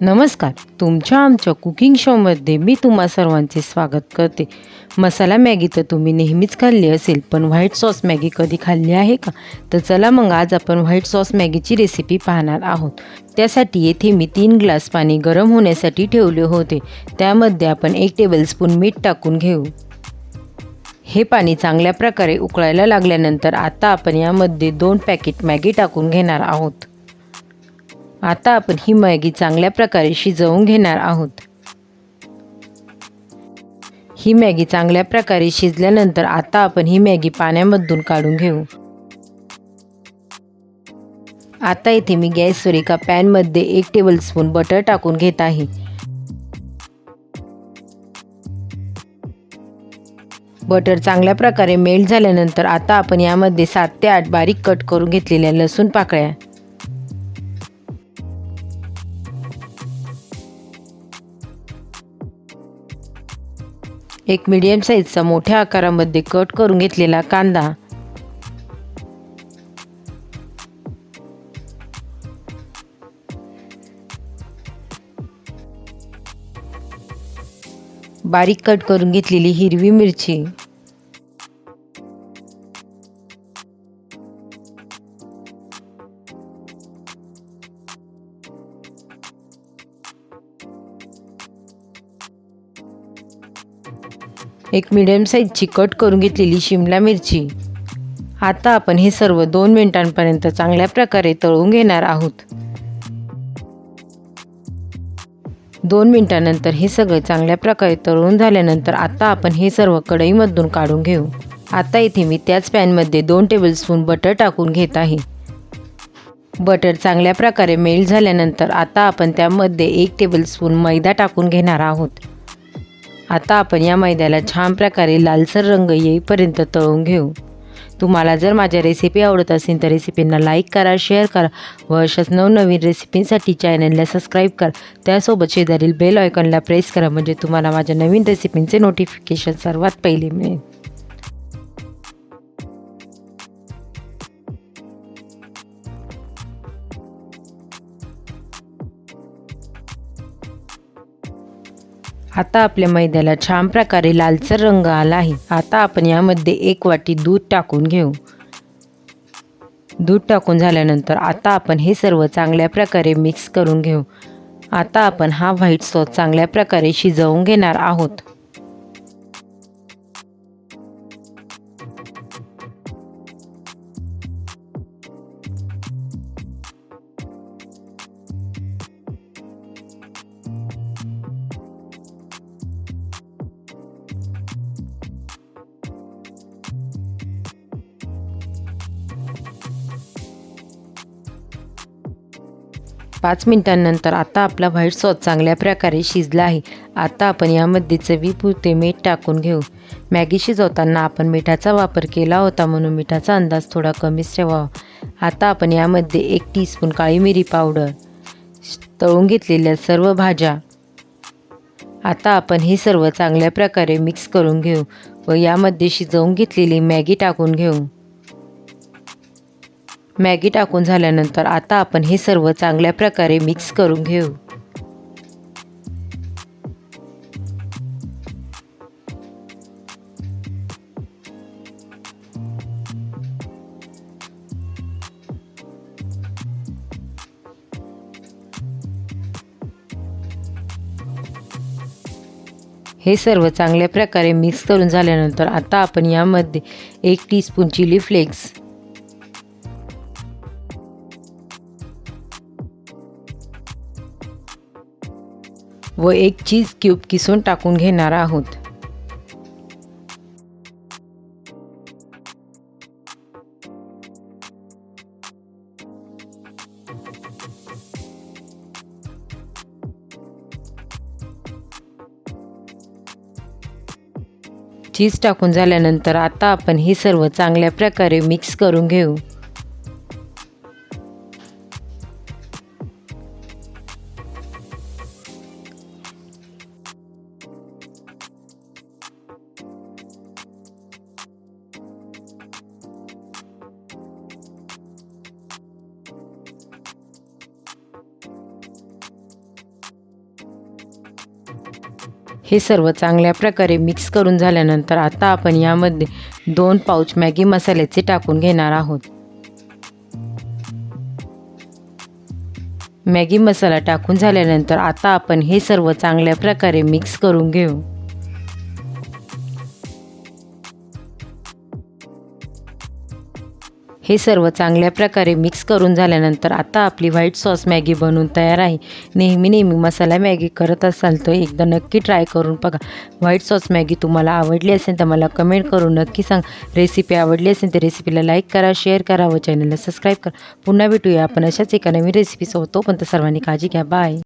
नमस्कार तुमच्या आमच्या कुकिंग शोमध्ये मी तुम्हा सर्वांचे स्वागत करते. मसाला मॅगी तर तुम्ही नेहमीच खाल्ली असेल पण व्हाईट सॉस मॅगी कधी खाल्ली आहे का? तर चला मग आज आपण व्हाईट सॉस मॅगीची रेसिपी पाहणार आहोत. त्यासाठी येथे मी तीन ग्लास पाणी गरम होण्यासाठी ठेवले होते. त्यामध्ये आपण एक टेबलस्पून मीठ टाकून घेऊ. हे पाणी चांगल्या प्रकारे उकळायला लागल्यानंतर आता आपण यामध्ये दोन पॅकेट मॅगी टाकून घेणार आहोत. आता आपण ही मॅगी चांगल्या प्रकारे शिजवून घेणार आहोत. ही मॅगी चांगल्या प्रकारे शिजल्यानंतर आता आपण ही मॅगी पाण्यामधून काढून घेऊ. आता इथे मी गॅसवर एका पॅनमध्ये एक टेबलस्पून बटर टाकून घेत आहे. बटर चांगल्या प्रकारे मेल्ट झाल्यानंतर आता आपण यामध्ये सात ते आठ बारीक कट करून घेतलेल्या लसूण पाकळ्या एक मीडियम साईजचा मोठ्या आकारामध्ये कट करून घेतलेला कांदा. बारीक कट करून घेतलेली हिरवी मिरची. एक मिडियम साईजची कट करून घेतलेली शिमला मिरची. आता आपण हे सर्व दोन मिनिटांपर्यंत चांगल्या प्रकारे तळून घेणार आहोत. दोन मिनिटानंतर हे सगळं चांगल्या प्रकारे तळून झाल्यानंतर आता आपण हे सर्व कढईमधून काढून घेऊ. आता इथे मी त्याच पॅनमध्ये दोन टेबलस्पून बटर टाकून घेत आहे. बटर चांगल्या प्रकारे मेल्ट झाल्यानंतर आता आपण त्यामध्ये एक टेबलस्पून मैदा टाकून घेणार आहोत. आता आपण या मैद्याला छान प्रकारे लालसर रंग येईपर्यंत तळून घेऊ. तुम्हाला जर माझ्या रेसिपी आवडत असेल तर रेसिपींना लाईक करा शेअर करा व अशाच नवनवीन रेसिपींसाठी चॅनलला सबस्क्राईब करा. त्यासोबत शेजारील बेल आयकॉनला प्रेस करा म्हणजे तुम्हाला माझ्या नवीन रेसिपींचे नोटिफिकेशन सर्वात पहिले मिळेल. आता आपल्या मैद्याला छान प्रकारे लालसर रंग आला आहे. आता आपण यामध्ये एक वाटी दूध टाकून घेऊ. दूध टाकून झाल्यानंतर आता आपण हे सर्व चांगल्या प्रकारे मिक्स करून घेऊ. आता आपण हा व्हाईट सॉस चांगल्या प्रकारे शिजवून घेणार आहोत. पाच मिनिटांनंतर आता आपला व्हाईट सॉस चांगल्या प्रकारे शिजला आहे. आता आपण यामध्ये चवीपुरते मीठ टाकून घेऊ. मॅगी शिजवताना आपण मिठाचा वापर केला होता म्हणून मिठाचा अंदाज थोडा कमीच ठेवावा. आता आपण यामध्ये एक टीस्पून काळी मिरी पावडर तळून घेतलेल्या सर्व भाज्या. आता आपण हे सर्व चांगल्या प्रकारे मिक्स करून घेऊ व यामध्ये शिजवून घेतलेली मॅगी टाकून घेऊ. मॅगी टाकून झाल्यानंतर आता आपण हे सर्व चांगल्या प्रकारे मिक्स करून घेऊ. हे सर्व चांगल्या प्रकारे मिक्स करून झाल्यानंतर आता आपण यामध्ये एक टीस्पून चिली फ्लेक्स व एक चीज क्यूब किसून टाकून घेणार आहोत. चीज टाकून झाल्यानंतर आता आपण हे सर्व चांगल्या प्रकारे मिक्स करून घेऊ. हे सर्व चांगल्या प्रकारे मिक्स करून झाल्यानंतर आता आपण यामध्ये दोन पाऊच मॅगी मसाल्याचे टाकून घेणार आहोत. मॅगी मसाला टाकून झाल्यानंतर आता आपण हे सर्व चांगल्या प्रकारे मिक्स करून घेऊ. हे सर्व चांगल्या प्रकारे मिक्स करून झाल्यानंतर आता आपली व्हाईट सॉस मॅगी बनवून तयार आहे. नेहमी नेहमी मसाला मॅगी करत असाल तर एकदा नक्की ट्राय करून बघा. व्हाईट सॉस मॅगी तुम्हाला आवडली असेल तर मला कमेंट करून नक्की सांग. रेसिपी आवडली असेल तर रेसिपीला लाईक करा शेअर करा व चॅनलला सबस्क्राईब करा. पुन्हा भेटूया आपण अशाच एका नवीन रेसिपीसोबत तोपर्यंत सर्वांनी काळजी घ्या. बाय